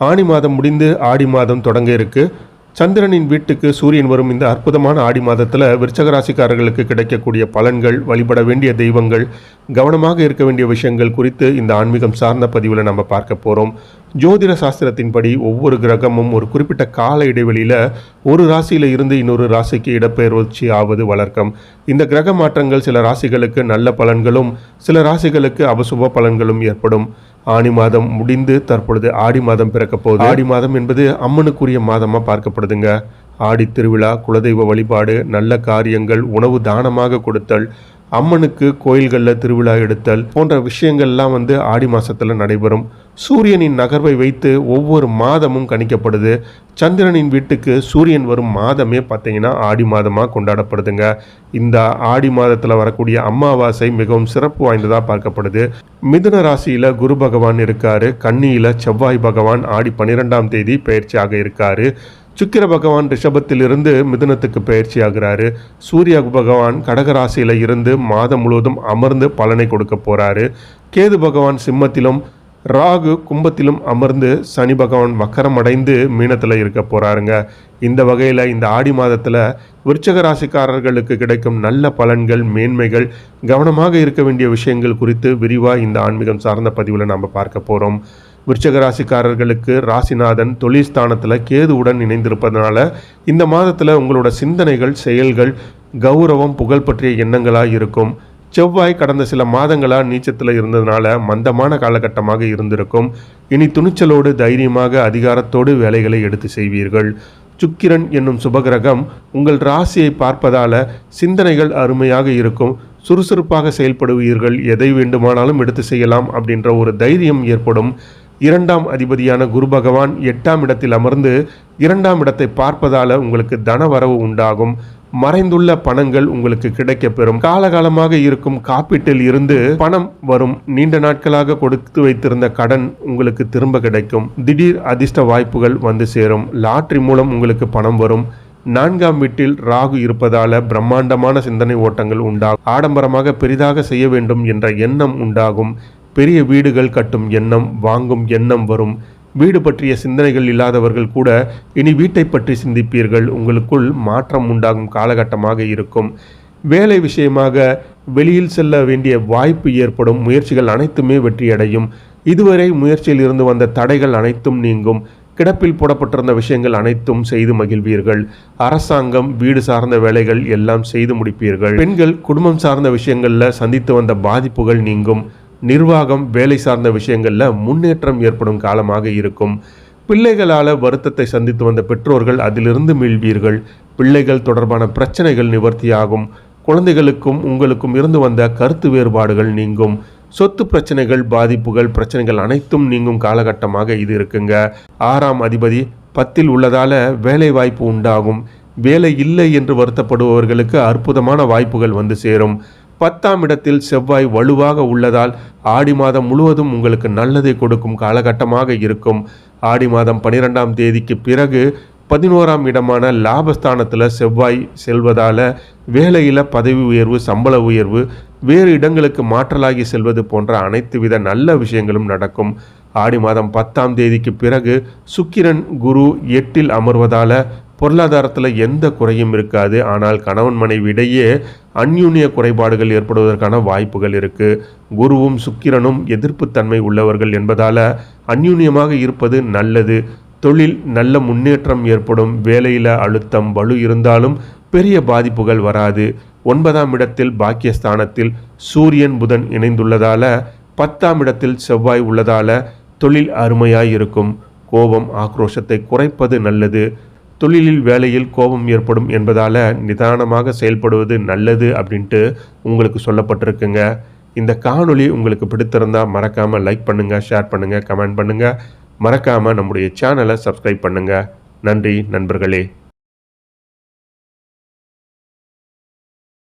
ஆணி மாதம் முடிந்து ஆடி மாதம் தொடங்க இருக்கு. சந்திரனின் வீட்டுக்கு சூரியன் வரும் இந்த அற்புதமான ஆடி மாதத்தில் விருச்சக ராசிக்காரர்களுக்கு கிடைக்கக்கூடிய பலன்கள் வழிபட வேண்டிய தெய்வங்கள் கவனமாக இருக்க வேண்டிய விஷயங்கள் குறித்து இந்த ஆன்மீகம் சார்ந்த பதிவில் நம்ம பார்க்க போகிறோம் ஜோதிட சாஸ்திரத்தின்படி ஒவ்வொரு கிரகமும் ஒரு குறிப்பிட்ட கால இடைவெளியில் ஒரு ராசியில் இருந்து இன்னொரு ராசிக்கு இடப்பெயர்ச்சி ஆவது வழக்கம் இந்த கிரக மாற்றங்கள் சில ராசிகளுக்கு நல்ல பலன்களும் சில ராசிகளுக்கு அபசுப பலன்களும் ஏற்படும். ஆணி மாதம் முடிந்து தற்பொழுது ஆடி மாதம் பிறக்க போகுது. ஆடி மாதம் என்பது அம்மனுக்குரிய மாதமாக பார்க்கப்படுதுங்க. ஆடி திருவிழா குலதெய்வ வழிபாடு நல்ல காரியங்கள் உணவு தானமாக கொடுத்தல் அம்மனுக்கு கோயில்களில் திருவிழா எடுத்தல் போன்ற விஷயங்கள்லாம் வந்து ஆடி மாதத்தில் நடைபெறும். சூரியனின் நகர்வை வைத்து ஒவ்வொரு மாதமும் கணிக்கப்படுது. சந்திரனின் வீட்டுக்கு சூரியன் வரும் மாதமே பார்த்தீங்கன்னா ஆடி மாதமாக கொண்டாடப்படுதுங்க. இந்த ஆடி மாதத்தில் வரக்கூடிய அமாவாசை மிகவும் சிறப்பு வாய்ந்ததாக பார்க்கப்படுது. மிதுன ராசியில் குரு பகவான் இருக்காரு. கன்னியில் செவ்வாய் பகவான் ஆடி பன்னிரெண்டாம் தேதி பயிற்சியாக இருக்காரு. சுக்கிர பகவான் ரிஷபத்தில் இருந்து மிதுனத்துக்கு பயிற்சி ஆகிறாரு சூரிய பகவான் கடகராசியில் இருந்து மாதம் முழுவதும் அமர்ந்து பலனை கொடுக்க போறாரு. கேது பகவான் சிம்மத்திலும் ராகு கும்பத்திலும் அமர்ந்து சனி பகவான் வக்கரம் அடைந்து மீனத்தில் இருக்க போறாருங்க. இந்த வகையில் இந்த ஆடி மாதத்தில் விருச்சக ராசிக்காரர்களுக்கு கிடைக்கும் நல்ல பலன்கள் மேன்மைகள் கவனமாக இருக்க வேண்டிய விஷயங்கள் குறித்து விரிவாக இந்த ஆன்மீகம் சார்ந்த பதிவில் நாம் பார்க்க போகிறோம் விருச்சக ராசிக்காரர்களுக்கு ராசிநாதன் தொழில் ஸ்தானத்தில் கேதுவுடன் இணைந்திருப்பதனால இந்த மாதத்தில் உங்களோட சிந்தனைகள் செயல்கள் கௌரவம் புகழ் பற்றிய எண்ணங்களாக இருக்கும். செவ்வாய் கடந்த சில மாதங்களாக நீச்சத்தில் இருந்ததுனால மந்தமான காலகட்டமாக இருந்திருக்கும். இனி துணிச்சலோடு தைரியமாக அதிகாரத்தோடு வேலைகளை எடுத்து செய்வீர்கள். சுக்கிரன் என்னும் சுபகிரகம் உங்கள் ராசியை பார்ப்பதால சிந்தனைகள் அருமையாக இருக்கும். சுறுசுறுப்பாக செயல்படுவீர்கள். எதை வேண்டுமானாலும் எடுத்து செய்யலாம் அப்படின்ற ஒரு தைரியம் ஏற்படும். இரண்டாம் அதிபதியான குரு பகவான் எட்டாம் இடத்தில் அமர்ந்து இரண்டாம் இடத்தை பார்ப்பதால உங்களுக்கு தனவரவு உண்டாகும். மறைந்துள்ள பணங்கள் உங்களுக்கு கிடைக்கப் பெறும். காலகாலமாக இருக்கும் காப்பீட்டில் இருந்து பணம் வரும். நீண்ட நாட்களாக கொடுத்து வைத்திருந்த கடன் உங்களுக்கு திரும்ப கிடைக்கும். திடீர் அதிர்ஷ்ட வாய்ப்புகள் வந்து சேரும். லாட்ரி மூலம் உங்களுக்கு பணம் வரும். நான்காம் வீட்டில் ராகு இருப்பதால பிரம்மாண்டமான சிந்தனை ஓட்டங்கள் உண்டாகும். ஆடம்பரமாக பெரிதாக செய்ய வேண்டும் என்ற எண்ணம் உண்டாகும். பெரிய வீடுகள் கட்டும் எண்ணம் வாங்கும் எண்ணம் வரும். வீடு பற்றிய சிந்தனைகள் இல்லாதவர்கள் கூட இனி வீட்டை பற்றி சிந்திப்பீர்கள். உங்களுக்குள் மாற்றம் உண்டாகும் காலகட்டமாக இருக்கும். வேலை விஷயமாக வெளியில் செல்ல வேண்டிய வாய்ப்பு ஏற்படும். முயற்சிகள் அனைத்துமே வெற்றியடையும். இதுவரை முயற்சியில் இருந்து வந்த தடைகள் அனைத்தும் நீங்கும். கிடப்பில் போடப்பட்டிருந்த விஷயங்கள் அனைத்தும் செய்து மகிழ்வீர்கள். அரசாங்கம் வீடு சார்ந்த வேலைகள் எல்லாம் செய்து முடிப்பீர்கள். பெண்கள் குடும்பம் சார்ந்த விஷயங்களில் சந்தித்து வந்த பாதிப்புகள் நீங்கும். நிர்வாகம் வேலை சார்ந்த விஷயங்களில் முன்னேற்றம் ஏற்படும் காலமாக இருக்கும். பிள்ளைகளால் வருத்தத்தை சந்தித்து வந்த பெற்றோர்கள் அதிலிருந்து மீள்வீர்கள். பிள்ளைகள் தொடர்பான பிரச்சனைகள் நிவர்த்தியாகும். குழந்தைகளுக்கும் உங்களுக்கும் இருந்து வந்த கருத்து வேறுபாடுகள் நீங்கும். சொத்து பிரச்சனைகள் பாதிப்புகள் பிரச்சனைகள் அனைத்தும் நீங்கும் காலகட்டமாக இது இருக்குங்க. ஆறாம் அதிபதி பத்தில் உள்ளதால வேலை வாய்ப்பு உண்டாகும். வேலை இல்லை என்று வருத்தப்படுபவர்களுக்கு அற்புதமான வாய்ப்புகள் வந்து சேரும். பத்தாம் இடத்தில் செவ்வாய் வலுவாக உள்ளதால் ஆடி மாதம் முழுவதும் உங்களுக்கு நல்லதை கொடுக்கும் காலகட்டமாக இருக்கும். ஆடி மாதம் பனிரெண்டாம் தேதிக்கு பிறகு பதினோராம் இடமான லாபஸ்தானத்தில் செவ்வாய் செல்வதால் வேலையில் பதவி உயர்வு சம்பள உயர்வு வேறு இடங்களுக்கு மாற்றலாகி செல்வது போன்ற அனைத்து வித நல்ல விஷயங்களும் நடக்கும். ஆடி மாதம் பத்தாம் தேதிக்கு பிறகு சுக்கிரன் குரு எட்டில் அமர்வதால் பொருளாதாரத்தில் எந்த குறையும் இருக்காது. ஆனால் கணவன் மனைவி இடையே அந்யூன்ய குறைபாடுகள் ஏற்படுவதற்கான வாய்ப்புகள் இருக்குது குருவும் சுக்கிரனும் எதிர்ப்புத்தன்மை உள்ளவர்கள் என்பதால் அந்யூன்யமாக இருப்பது நல்லது. தொழில் நல்ல முன்னேற்றம் ஏற்படும். வேலையில் அழுத்தம் வலு இருந்தாலும் பெரிய பாதிப்புகள் வராது. ஒன்பதாம் இடத்தில் பாக்கியஸ்தானத்தில் சூரியன் புதன் இணைந்துள்ளதால பத்தாம் இடத்தில் செவ்வாய் உள்ளதால தொழில் அருமையாய் இருக்கும். கோபம் ஆக்ரோஷத்தை குறைப்பது நல்லது. தொழிலில் வேலையில் கோபம் ஏற்படும் என்பதால் நிதானமாக செயல்படுவது நல்லது அப்படின்ட்டு உங்களுக்கு சொல்லப்பட்டிருக்குங்க. இந்த காணொளி உங்களுக்கு பிடித்திருந்தால் மறக்காமல் லைக் பண்ணுங்கள் ஷேர் பண்ணுங்கள் கமெண்ட் பண்ணுங்கள் மறக்காமல் நம்முடைய சேனலை சப்ஸ்கிரைப் பண்ணுங்கள் நன்றி நண்பர்களே.